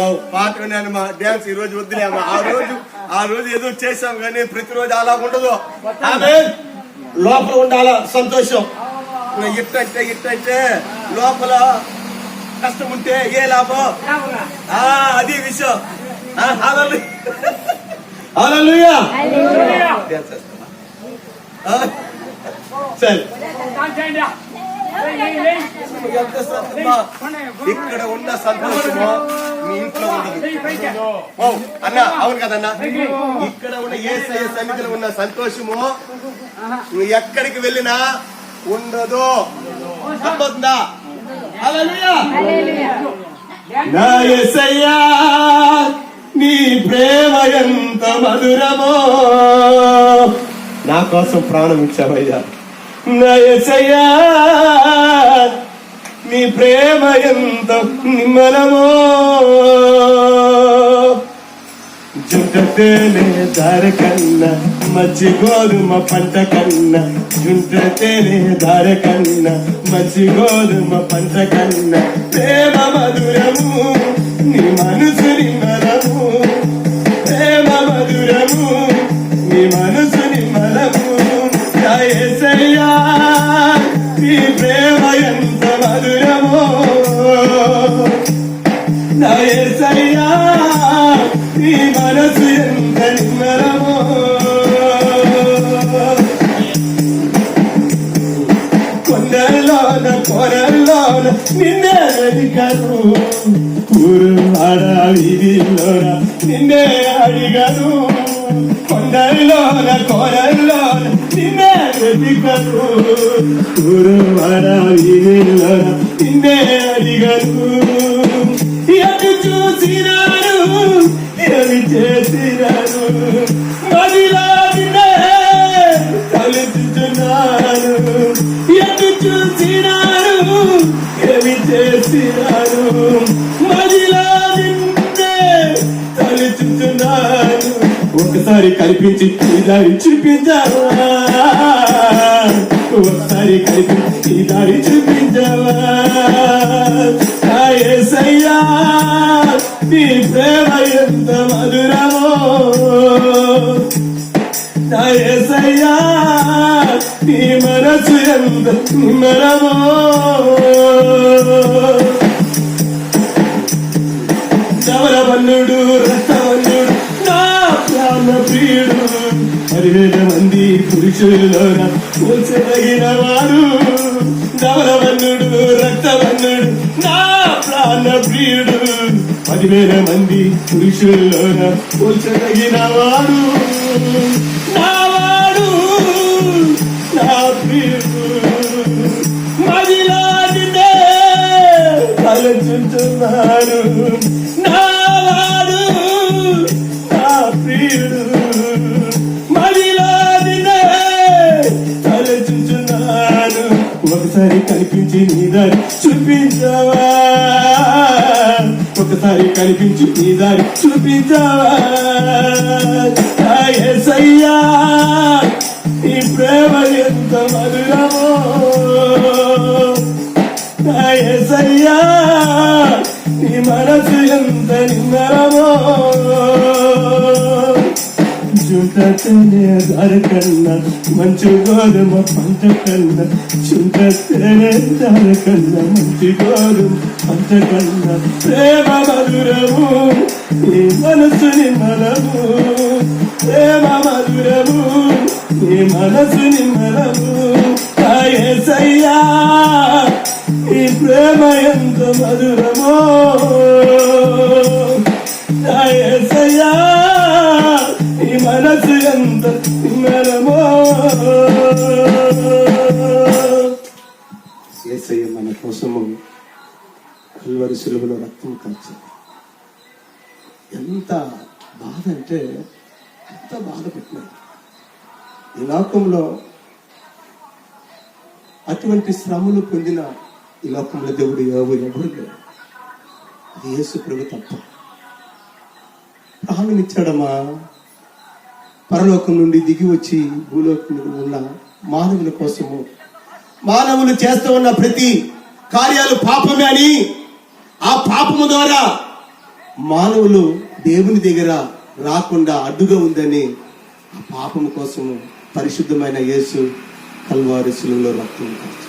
మా పాట విన్నానమ్మా డ్యాన్స్ ఈ రోజు వద్దులేమ్మా ఆ రోజు ఆ రోజు ఏదో చేసాం కానీ ప్రతిరోజు అలా ఉండదు. ఆమె లోపల ఉండాల? సంతోషం. ఇట్టంటే ఇట్టంటే లోపల కష్టం ఉంటే ఏ లాభం? ఆ అది విషయం? సరే. ఎంత శ్రద్ధమ్మా. ఇక్కడ ఉన్న సంతోషము మీ ఇంట్లో ఉండదు. ఓ, అన్న అవును కదన్నా. ఇక్కడ ఉన్న ఏ సన్నిధిలో ఉన్న సంతోషము నువ్వు ఎక్కడికి వెళ్ళినా ఉండదు. తప్పవుతుందా నా నీ ప్రేమ ఎంత మధురమో. నా కోసం ప్రాణం ఇచ్చావయ్యా. నయసయ్యా నీ ప్రేమ ఎంత నిమ్మలమో. జుంటతేనే దారి కన్నా మంచి గోధుమ పంట కన్నా. జుంటతేనే దారి కన్నా మంచి గోధుమ పంట కన్నా. ప్రేమ మధురము నీ మనసు నిమ్మ నీ మనసు ఎంత నిమ్మలమో కొండల్లోన కొరల్లోన నిన్నే వెతికను ఊరు ఆడ వీధిలోన నిన్నే అడిగను కొండల్లోన కొరల్లోన నిన్నే వెతికను ఊరు ఆడ వీధిలోన నిన్నే అడిగను. ఎటు చూసినాను చేసినాను మదిలా ఒకసారి కల్పించి ఈ దారి చూపించావా? ఒకసారి కల్పించి ఈ దారి చూపించావా? నా నీ ప్రేమ ఎంత మధురమో. నా యేసయ్యా నీ మనసు ఎంత మరమో మంది పురుషులలో పోల్చదగిన వారు రక్తవన్నుడు నా ప్రాణ ప్రియుడు. పదివేల మంది పురుషుల్లోన పోల్చదగిన వారు నా వాడు నా ప్రియుడు. మదిలాడితే తలచుంటున్నాడు ఒకసారి కనిపించి నీ దారి చూపించావా ఒకసారి కనిపించి నీ దారి చూపించావా నా యేసయ్యా ప్రేమ ఎంత మధురమో. నా యేసయ్యా మనసు ఎంత నిమ్మరమో చుంటతేనే దారకన్న కన్నా మంచి గోధుమ పంట కన్నా చుంటతేనే దారి మంచి గోధుమ పంట ప్రేమ మధురము నీ మనసు నిమ్మలము ప్రేమ మధురము నీ మనసు నిమ్మలము నా ఈ ప్రేమ ఎంత మధురమో. నీ మనసు ఎంత నిమ్మలమో యేసయ్య మన కోసము కల్వరి సులువులో రక్తం కాల్చారు ఎంత బాధ అంటే ఎంత బాధ పెట్టినారు ఈ లోకంలో అటువంటి శ్రమలు పొందిన ఈ లోకంలో దేవుడు ఎవరు ఎవరు లేరు. అది యేసు ప్రభు తప్ప ప్రాణమిచ్చాడమ్మా పరలోకం నుండి దిగి వచ్చి భూలోకంలో ఉన్న మానవుల కోసము. మానవులు చేస్తూ ఉన్న ప్రతి కార్యాలు పాపమే అని ఆ పాపము ద్వారా మానవులు దేవుని దగ్గర రాకుండా అడ్డుగా ఉందని ఆ పాపం కోసము పరిశుద్ధమైన యేసు కల్వారి సులువులో రక్తం కాచు.